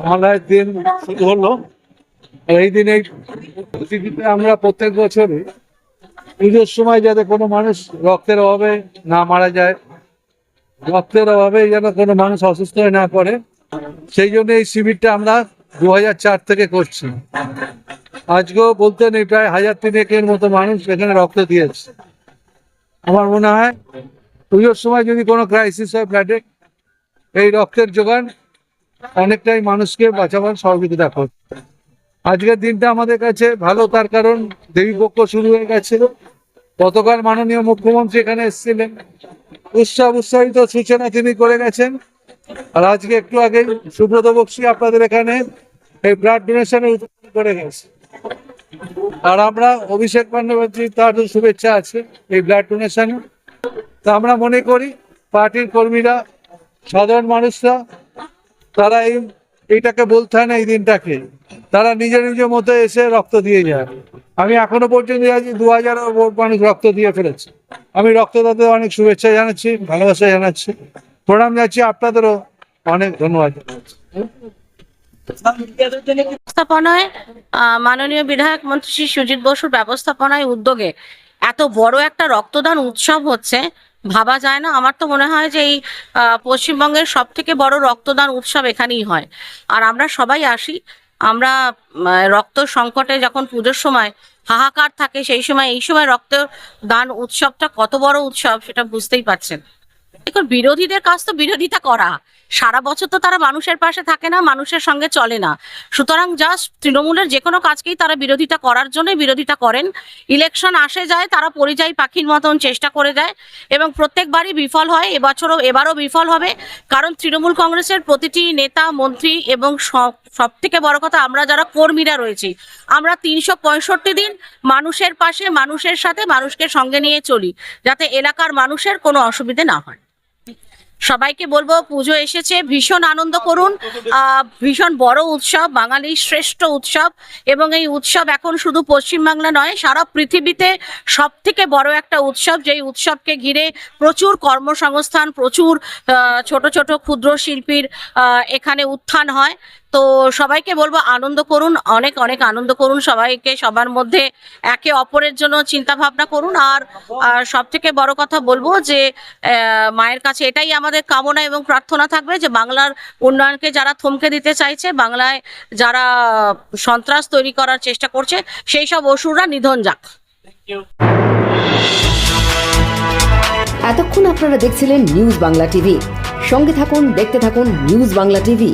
মহালয়ের দিন শুরু হলো, এই দিনে পৃথিবীতে আমরা প্রত্যেক বছরে পুজোর সময় যাতে কোনো মানুষ রক্তের অভাবে না মারা যায়, রক্তের অভাবে যেন কোনো মানুষ অসুস্থ হয়ে না পড়ে, সেই জন্য এই শিবিরটা আমরা দু থেকে করছি। আজকেও বলতে নেই, প্রায় হাজার তিনেকের মতো মানুষ এখানে রক্ত দিয়েছে। আমার মনে হয় পুজোর সময় যদি কোনো ক্রাইসিস হয় ফ্ল্যাটে এই রক্তের যোগান অনেকটাই মানুষকে বাঁচাবার সহযোগিতা করে আজকের দিনটা আমাদের কাছে ভালো, তার কারণ দেবীপক্ষ শুরু হয়ে গেছে। গতকাল মাননীয় মুখ্যমন্ত্রী এখানে এসেছিলেন। উৎসব উৎসাহিত সূচনা তিনি করে গেছেন। আর আজকে একটু আগে সুব্রত বক্সি আপনাদের এখানে এই ব্লাড ডোনেশনের উদ্বোধন করে গেছে। আর আমরা অভিষেক বন্দ্যোপাধ্যায় তার শুভেচ্ছা আছে এই ব্লাড ডোনেশনে তা আমরা মনে করি, পার্টির কর্মীরা, সাধারণ মানুষরা তারা এই এইটাকে বলতে হয় না এই দিনটাকে। তারা নিজের নিজের মতো এসে রক্ত দিয়ে যায়। আমি এখনও পর্যন্ত আছি দু হাজার মানুষ রক্ত দিয়ে ফেলেছে। আমি রক্তদাতাদের অনেক শুভেচ্ছা জানাচ্ছি, ভালোবাসা জানাচ্ছি। প্রণাম যাচ্ছি আপনাদেরও অনেক ধন্যবাদ জানাচ্ছি। ব্যবস্থাপনায় মাননীয় বিধায়ক মন্ত্রী শ্রী সুজিত বসুর ব্যবস্থাপনায় উদ্যোগে এত বড় একটা রক্তদান উৎসব হচ্ছে। ভাবা যায় না। আমার তো মনে হয় যে এই পশ্চিমবঙ্গের সব থেকে বড় রক্তদান উৎসব এখানেই হয়। আর আমরা সবাই আসি। আমরা রক্ত সংকটে যখন পুজোর সময় হাহাকার থাকে, সেই সময়, এই সময় রক্ত দান উৎসবটা কত বড় উৎসব সেটা বুঝতেই পারছেন। দেখুন, বিরোধীদের কাজ তো বিরোধিতা করা। সারা বছর তো তারা মানুষের পাশে থাকে না, মানুষের সঙ্গে চলে না। সুতরাং জাস্ট তৃণমূলের যে কোনো কাজকেই তারা বিরোধিতা করার জন্যই বিরোধিতা করেন। ইলেকশন আসে যায়, তারা পরিযায়ী পাখির মতন চেষ্টা করে যায় এবং প্রত্যেকবারই বিফল হয়, এবছরও, এবারও বিফল হবে। কারণ তৃণমূল কংগ্রেসের প্রতিটি নেতা, মন্ত্রী এবং সব থেকে বড় কথা আমরা যারা কর্মীরা রয়েছি, আমরা তিনশো পঁয়ষট্টি দিন মানুষের পাশে, মানুষের সাথে, মানুষকে সঙ্গে নিয়ে চলি, যাতে এলাকার মানুষের কোনো অসুবিধে না হয়। সবাইকে বলব পুজো এসেছে, ভীষণ আনন্দ করুন। ভীষণ বড় উৎসব, বাঙালির শ্রেষ্ঠ উৎসব। এবং এই উৎসব এখন শুধু পশ্চিমবাংলা নয়, সারা পৃথিবীতে সব থেকে বড় একটা উৎসব, যেই উৎসবকে ঘিরে প্রচুর কর্মসংস্থান, প্রচুর ছোট ছোট ক্ষুদ্র শিল্পীর এখানে উত্থান হয়। তো সবাইকে বলব আনন্দ করুন, অনেক অনেক আনন্দ করুন সবাইকে, সবার মধ্যে একে অপরের জন্য চিন্তা ভাবনা করুন। আর সব থেকে বড় কথা বলব যে মায়ের কাছে এটাই আমাদের কামনা এবং প্রার্থনা থাকবে যে বাংলার উন্নয়নকে যারা থমকে দিতে চাইছে, বাংলায় যারা সন্ত্রাস তৈরি করার চেষ্টা করছে, সেই সব অসুররা নিধন যাক। এতক্ষণ আপনারা দেখছিলেন নিউজ বাংলা টিভি। সঙ্গে থাকুন, দেখতে থাকুন নিউজ বাংলা টিভি।